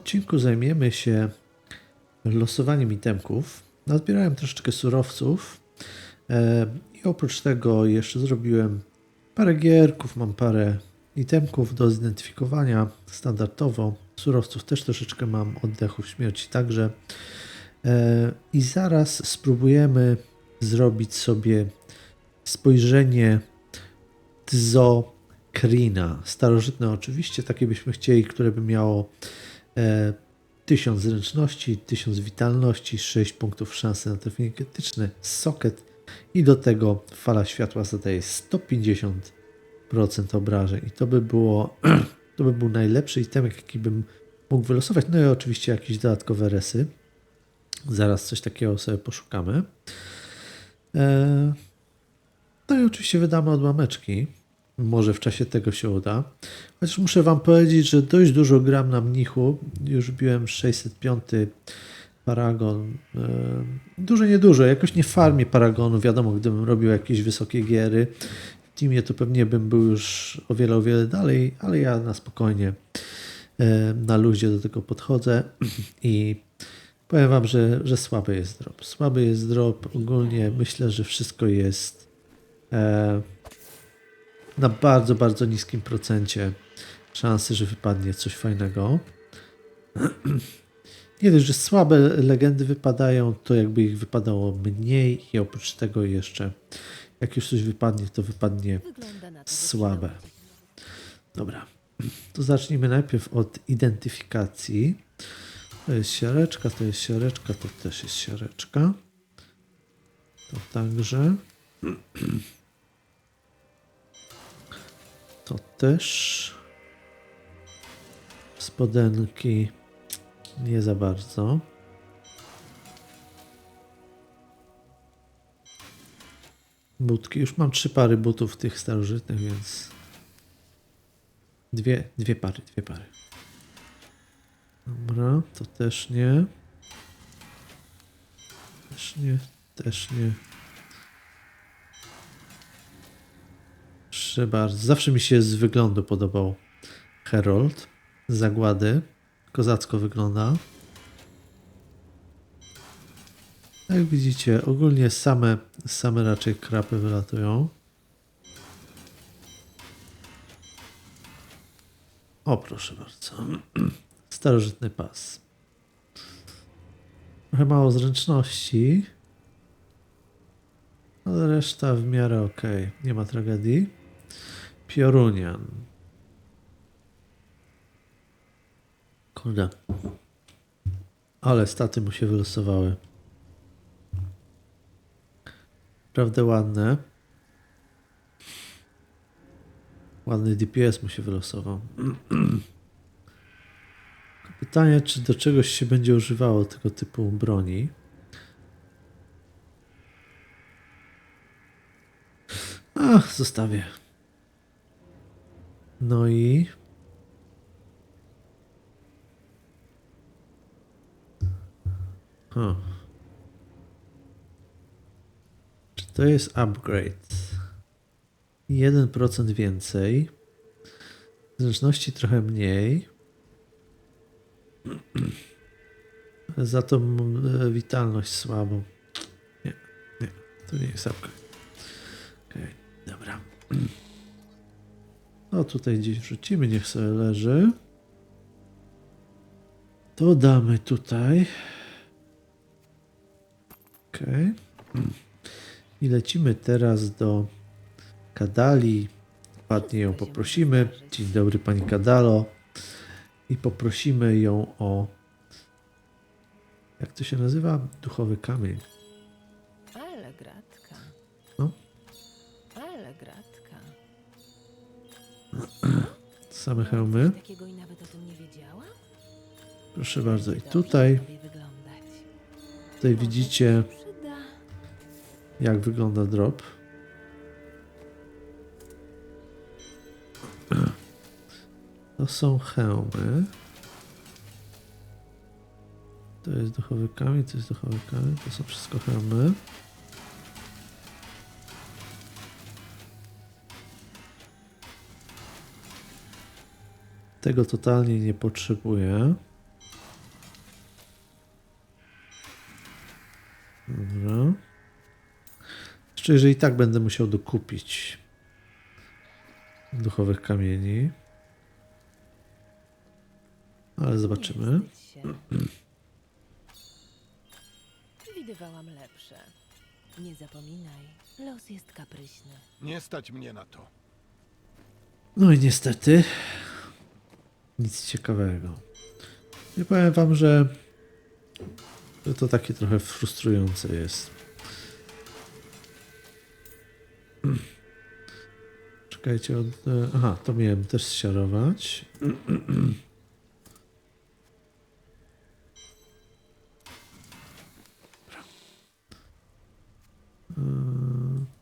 odcinku zajmiemy się losowaniem itemków. Nazbierałem troszeczkę surowców e, i oprócz tego jeszcze zrobiłem parę gierków, mam parę itemków do zidentyfikowania standardowo. Surowców też troszeczkę mam, oddechów śmierci także. E, I zaraz spróbujemy zrobić sobie spojrzenie Zokrina. Starożytne oczywiście, takie byśmy chcieli, które by miało 1000 zręczności, 1000 witalności, 6 punktów szansy na trafienie krytyczne, socket i do tego fala światła zadaje 150% obrażeń. I to by było, to by był najlepszy itemek, jaki bym mógł wylosować. No i oczywiście jakieś dodatkowe resy. Zaraz coś takiego sobie poszukamy. E, no i oczywiście wydamy odłameczki. Może w czasie tego się uda. Chociaż muszę Wam powiedzieć, że dość dużo gram na mnichu. Już biłem 605 paragon. E, Dużo, niedużo. Jakoś nie farmię paragonu. Wiadomo, gdybym robił jakieś wysokie giery w teamie, to pewnie bym był już o wiele, o wiele dalej, ale ja na spokojnie, e, na luzie do tego podchodzę i powiem Wam, że, że słaby jest drop. Słaby jest drop. Ogólnie myślę, że wszystko jest e, na bardzo, bardzo niskim procencie szansy, że wypadnie coś fajnego. Nie dość, że słabe legendy wypadają, to jakby ich wypadało mniej i oprócz tego jeszcze jak już coś wypadnie, to wypadnie słabe. Dobra, to zacznijmy najpierw od identyfikacji. To jest siareczka, to jest siareczka, to też jest siareczka. To także. To też. Spodenki nie za bardzo. Butki. Już mam trzy pary butów tych starożytnych, więc dwie, dwie pary, dwie pary. Dobra, to też nie. Też nie, też nie. Bardzo. Zawsze mi się z wyglądu podobał Herold. Zagłady. Kozacko wygląda. Jak widzicie, ogólnie same, same raczej krapy wylatują. O, proszę bardzo. Starożytny pas. Trochę mało zręczności. Ale reszta w miarę ok. Nie ma tragedii. Piorunian. Kurde. Ale staty mu się wylosowały. Naprawdę ładne. Ładny DPS mu się wylosował. Pytanie, czy do czegoś się będzie używało tego typu broni. Ach, zostawię. No i. Huh. Czy to jest upgrade? 1% więcej. Zręczności trochę mniej. Za to e, witalność słabą. Nie, nie, to nie jest upgrade. Okej, dobra. No tutaj gdzieś wrzucimy, niech sobie leży. To damy tutaj. Okej. I lecimy teraz do Kadali. Ładnie ją poprosimy. Dzień dobry pani Kadalo. I poprosimy ją o. Jak to się nazywa? Duchowy kamień. Same hełmy. Proszę bardzo. I tutaj, tutaj widzicie, jak wygląda drop. To są hełmy. To jest duchowy kamień, to jest duchowy kamień, to są wszystko hełmy. Tego totalnie nie potrzebuję. Dobra. Jeszcze jeżeli tak będę musiał dokupić duchowych kamieni. Ale zobaczymy. Widywałam lepsze. Nie zapominaj, los jest kapryśny. Nie stać mnie na to. No i niestety nic ciekawego. Nie powiem wam, że to takie trochę frustrujące jest. Czekajcie, od... e, aha, to miałem też siarować. Eee,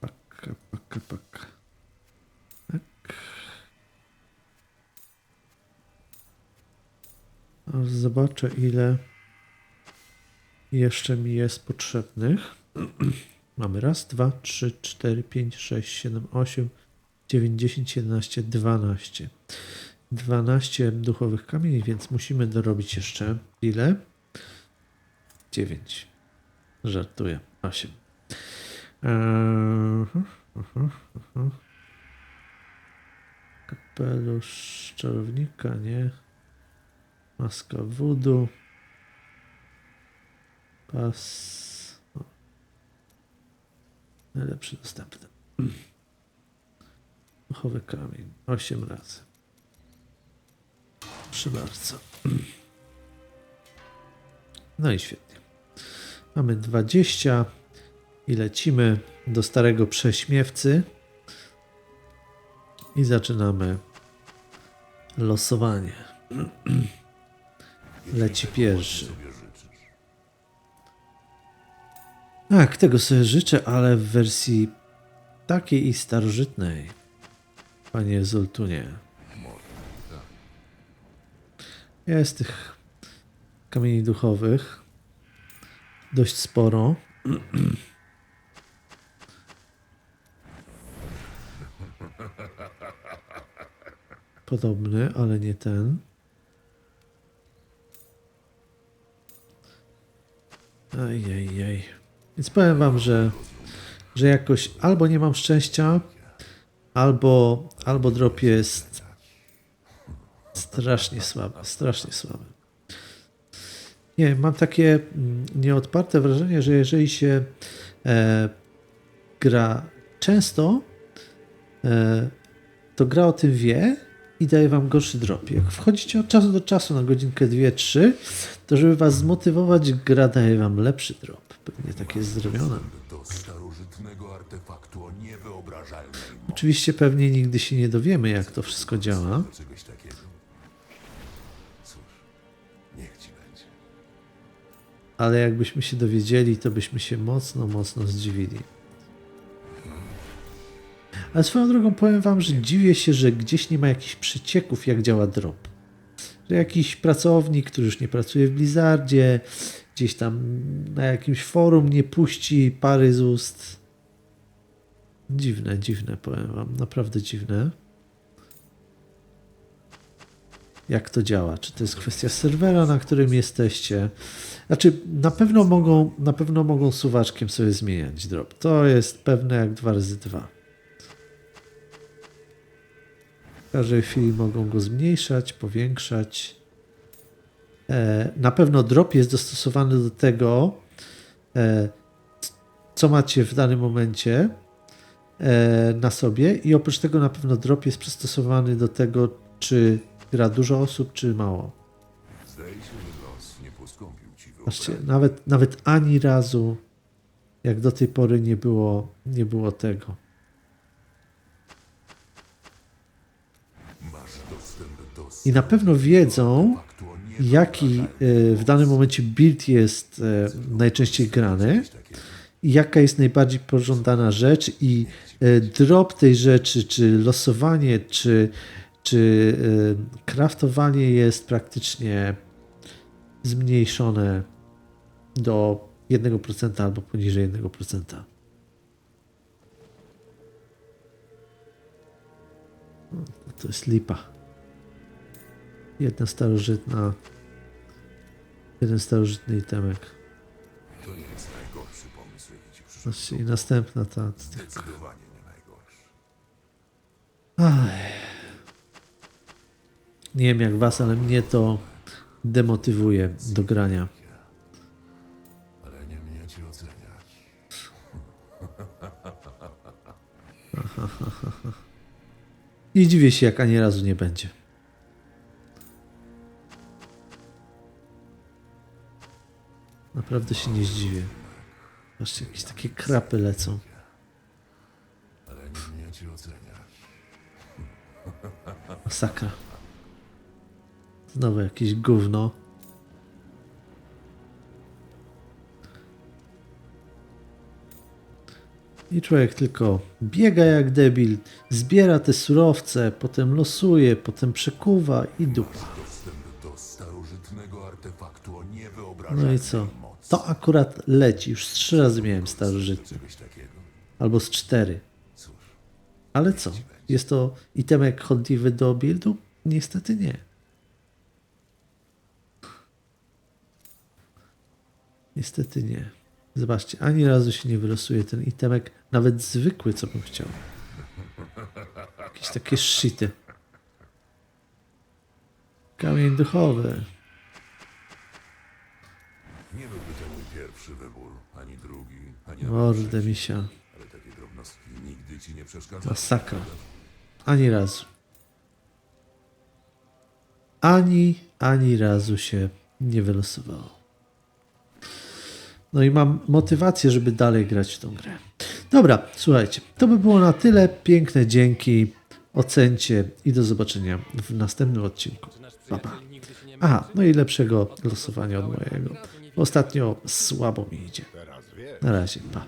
Paka, paka, paka. Tak. Aż Zobaczę, ile jeszcze mi jest potrzebnych. Mamy raz, dwa, trzy, cztery, pięć, sześć, siedem, osiem, dziewięć, dziesięć, jedenaście, dwanaście. Dwanaście duchowych kamieni, więc musimy dorobić jeszcze ile? Dziewięć. Żartuję. Osiem. Eee. Kapelusz czarownika, nie. Maska wudu. Pas. O. Najlepszy dostępny. Duchowy kamień. 8 razy. Proszę bardzo. No i świetnie. Mamy 20 i lecimy do starego prześmiewcy i zaczynamy losowanie. Leci pierwszy. Tak, tego sobie życzę, ale w wersji takiej i starożytnej. Panie Zoltunie. Jest tych kamieni duchowych dość sporo. Podobny, ale nie ten. Ajajaj. Więc powiem wam, że, że jakoś albo nie mam szczęścia, albo, albo drop jest strasznie słaby, strasznie słaby. Nie, mam takie mm, nieodparte wrażenie, że jeżeli się e, gra często, e, to gra o tym wie i daje wam gorszy drop. Jak wchodzicie od czasu do czasu na godzinkę, dwie, trzy, to żeby was zmotywować, gra daje wam lepszy drop. Pewnie tak jest zrobione. Oczywiście pewnie nigdy się nie dowiemy, jak to wszystko działa. Ale jakbyśmy się dowiedzieli, to byśmy się mocno, mocno zdziwili. Ale swoją drogą powiem wam, że dziwię się, że gdzieś nie ma jakichś przecieków, jak działa drop. Że jakiś pracownik, który już nie pracuje w Blizzardzie, gdzieś tam na jakimś forum nie puści pary z ust. Dziwne, dziwne, powiem wam, naprawdę dziwne. Jak to działa? Czy to jest kwestia serwera, na którym jesteście? Znaczy, na pewno mogą, na pewno mogą suwaczkiem sobie zmieniać drop. To jest pewne jak 2 razy 2. W każdej chwili mogą go zmniejszać, powiększać. E, na pewno drop jest dostosowany do tego, e, co macie w danym momencie e, na sobie i oprócz tego na pewno drop jest przystosowany do tego, czy gra dużo osób, czy mało. Wyobraźni. nawet, nawet ani razu, jak do tej pory, nie było, nie było tego. I na pewno wiedzą, jaki e, w danym momencie build jest e, najczęściej grany, jaka jest najbardziej pożądana rzecz, i e, drop tej rzeczy, czy losowanie, czy, czy e, craftowanie jest praktycznie zmniejszone do 1% albo poniżej 1%. No, To jest lipa. Jedna starożytna. Jeden starożytny itemek. To nie jest najgorszy pomysł, jaki ci przyszedł. Znaczy i następna ta. Zdecydowanie nie najgorszy. Aj. Nie wiem jak was, ale mnie to demotywuje do grania. Ale nie mnie ci oceniać. Nie dziwię się, jak ani razu nie będzie. Naprawdę się nie zdziwię. Patrzcie, jakieś takie krapy lecą. Masakra. Znowu jakieś gówno. I człowiek tylko biega jak debil, zbiera te surowce, potem losuje, potem przekuwa i dupa. Starożytnego artefaktu o No niewyobrażalnej i co? mocy. To akurat leci. Już z trzy razy miałem starożytny. Czegoś takiego. Albo z cztery. Cóż, Ale co? Jest to itemek chodliwy do buildu? Niestety nie. Niestety nie. Zobaczcie, ani razu się nie wylosuje ten itemek, nawet zwykły, co bym chciał. Jakieś takie shity. Kamień duchowy. nie byłby to mój pierwszy wybór, ani drugi, ani Mordę misia. Ale takie drobnostki nigdy ci nie przeszkadzały. Masakra. Ani razu. Ani, ani razu się nie wylosowało. No i mam motywację, żeby dalej grać w tą grę. Dobra, słuchajcie, to by było na tyle. Piękne dzięki. Ocencie i do zobaczenia w następnym odcinku. Pa, pa. Aha, no i lepszego losowania od mojego. Ostatnio słabo mi idzie. Na razie, pa.